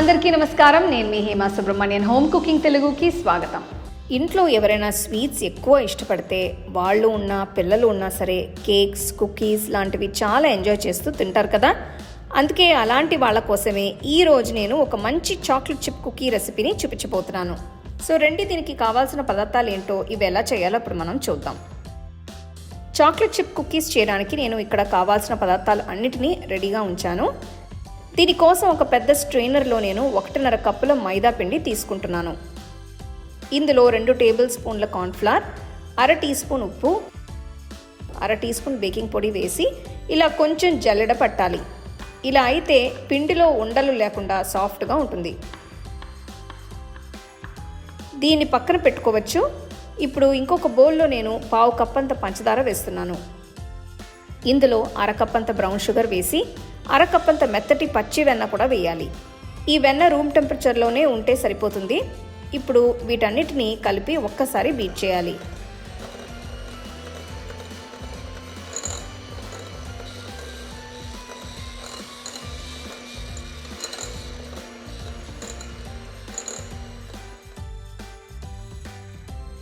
అందరికీ నమస్కారం. నేను మీ హేమా సుబ్రహ్మణ్యన్. హోమ్ కుకింగ్ తెలుగుకి స్వాగతం. ఇంట్లో ఎవరైనా స్వీట్స్ ఎక్కువ ఇష్టపడితే వాళ్ళు ఉన్నా పిల్లలు ఉన్నా సరే కేక్స్ కుకీస్ లాంటివి చాలా ఎంజాయ్ చేస్తూ తింటారు కదా? అందుకే అలాంటి వాళ్ళ కోసమే ఈ రోజు నేను ఒక మంచి చాక్లెట్ చిప్ కుకీ రెసిపీని చూపించబోతున్నాను. సో రెండు దీనికి కావాల్సిన పదార్థాలు ఏంటో ఇవి ఎలా చేయాలో అప్పుడు మనం చూద్దాం. చాక్లెట్ చిప్ కుకీస్ చేయడానికి నేను ఇక్కడ కావాల్సిన పదార్థాలు అన్నిటినీ రెడీగా ఉంచాను. దీనికోసం ఒక పెద్ద స్ట్రెయినర్లో నేను ఒకటిన్నర కప్పుల మైదా పిండి తీసుకుంటున్నాను. ఇందులో రెండు టేబుల్ స్పూన్ల కార్న్ఫ్లవర్ అర టీ స్పూన్ ఉప్పు అర టీ స్పూన్ బేకింగ్ పొడి వేసి ఇలా కొంచెం జల్లెడ పట్టాలి. ఇలా అయితే పిండిలో ఉండలు లేకుండా సాఫ్ట్గా ఉంటుంది. దీన్ని పక్కన పెట్టుకోవచ్చు. ఇప్పుడు ఇంకొక బౌల్లో నేను పావు కప్పంత పంచదార వేస్తున్నాను. ఇందులో అరకప్పంత బ్రౌన్ షుగర్ వేసి అరకప్పంత మెత్తటి పచ్చి వెన్న కూడా వేయాలి. ఈ వెన్న రూమ్ టెంపరేచర్లోనే ఉంటే సరిపోతుంది. ఇప్పుడు వీటన్నిటిని కలిపి ఒక్కసారి బీట్ చేయాలి.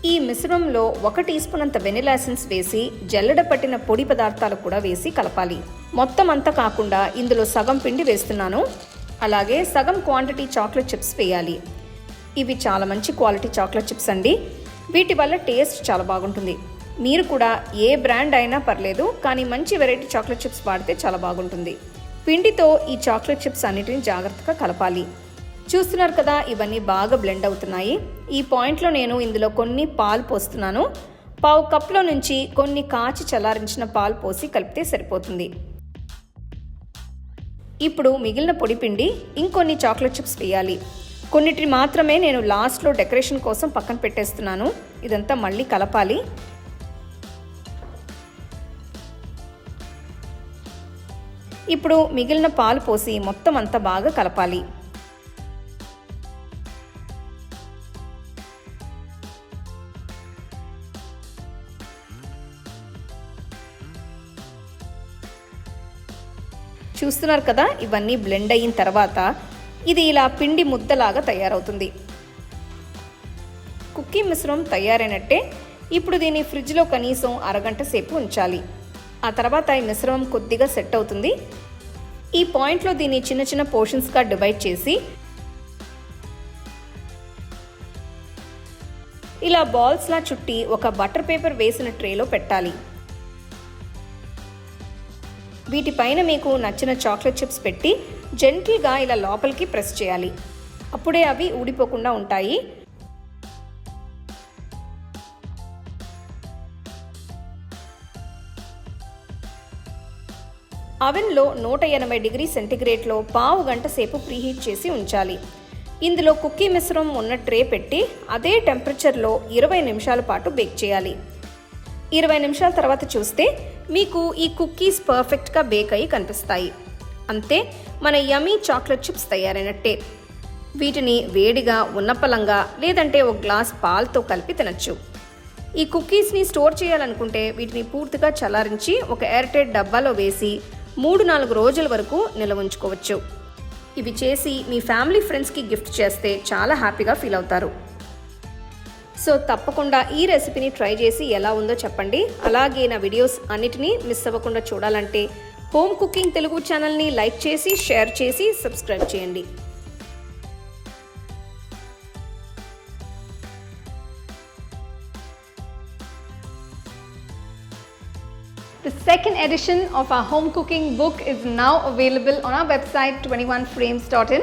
ఈ మిశ్రమంలో ఒక టీ స్పూన్ అంత వెనిలా ఎసెన్స్ వేసి జల్లెడ పట్టిన పొడి పదార్థాలు కూడా వేసి కలపాలి. మొత్తం అంతా కాకుండా ఇందులో సగం పిండి వేస్తున్నాను. అలాగే సగం క్వాంటిటీ చాక్లెట్ చిప్స్ వేయాలి. ఇవి చాలా మంచి క్వాలిటీ చాక్లెట్ చిప్స్ అండి. వీటి వల్ల టేస్ట్ చాలా బాగుంటుంది. మీరు కూడా ఏ బ్రాండ్ అయినా పర్లేదు కానీ మంచి వెరైటీ చాక్లెట్ చిప్స్ వాడితే చాలా బాగుంటుంది. పిండితో ఈ చాక్లెట్ చిప్స్ అన్నిటిని జాగ్రత్తగా కలపాలి. చూస్తున్నారు కదా ఇవన్నీ బాగా బ్లెండ్ అవుతున్నాయి. ఈ పాయింట్లో నేను ఇందులో కొన్ని పాలు పోస్తున్నాను. పావు కప్లో నుంచి కొన్ని కాచి చల్లారించిన పాలు పోసి కలిపితే సరిపోతుంది. ఇప్పుడు మిగిలిన పొడి పిండి ఇంకొన్ని చాక్లెట్ చిప్స్ వేయాలి. కొన్నిటిని మాత్రమే నేను లాస్ట్లో డెకరేషన్ కోసం పక్కన పెట్టేస్తున్నాను. ఇదంతా మళ్ళీ కలపాలి. ఇప్పుడు మిగిలిన పాలు పోసి మొత్తం అంతా బాగా కలపాలి. చూస్తున్నారు కదా ఇవన్నీ బ్లెండ్ అయిన తర్వాత ఇది ఇలా పిండి ముద్దలాగా తయారవుతుంది. కుక్కీ మిశ్రమం తయారైనట్టే ఇప్పుడు దీన్ని ఫ్రిడ్జ్లో కనీసం అరగంట సేపు ఉంచాలి. ఆ తర్వాత ఈ మిశ్రమం కొద్దిగా సెట్ అవుతుంది. ఈ పాయింట్లో దీన్ని చిన్న చిన్న పోర్షన్స్గా డివైడ్ చేసి ఇలా బాల్స్లా చుట్టి ఒక బటర్ పేపర్ వేసిన ట్రేలో పెట్టాలి. వీటిపైన మీకు నచ్చిన చాక్లెట్ చిప్స్ పెట్టి జెంటిల్గా ఇలా లోపలికి ప్రెస్ చేయాలి. అప్పుడే అవి ఊడిపోకుండా ఉంటాయి. అవెన్లో నూట ఎనభై డిగ్రీ సెంటిగ్రేడ్లో పావు గంట సేపు ప్రీహీట్ చేసి ఉంచాలి. ఇందులో కుక్కీ మిశ్రమం ఉన్న ట్రే పెట్టి అదే టెంపరేచర్లో ఇరవై నిమిషాల పాటు బేక్ చేయాలి. ఇరవై నిమిషాల తర్వాత చూస్తే మీకు ఈ కుక్కీస్ పర్ఫెక్ట్గా బేక్ అయ్యి కనిపిస్తాయి. అంతే మన యమీ చాక్లెట్ చిప్స్ తయారైనట్టే. వీటిని వేడిగా ఉన్నపలంగా లేదంటే ఒక గ్లాస్ పాలతో కలిపి తినచ్చు. ఈ కుక్కీస్ని స్టోర్ చేయాలనుకుంటే వీటిని పూర్తిగా చల్లారించి ఒక ఎయిర్టైట్ డబ్బాలో వేసి మూడు నాలుగు రోజుల వరకు నిల్వ ఉంచుకోవచ్చు. ఇవి చేసి మీ ఫ్యామిలీ ఫ్రెండ్స్కి గిఫ్ట్ చేస్తే చాలా హ్యాపీగా ఫీల్ అవుతారు. సో తప్పకుండా ఈ రెసిపీని ట్రై చేసి ఎలా ఉందో చెప్పండి అలాగే నా వీడియోస్ అన్నిటినీ మిస్ అవ్వకుండా చూడాలంటే హోమ్ కుకింగ్ తెలుగు ఛానల్ని లైక్ చేసి షేర్ చేసి సబ్స్క్రైబ్ చేయండి The second edition of our home cooking book is now available on our website 21frames.in.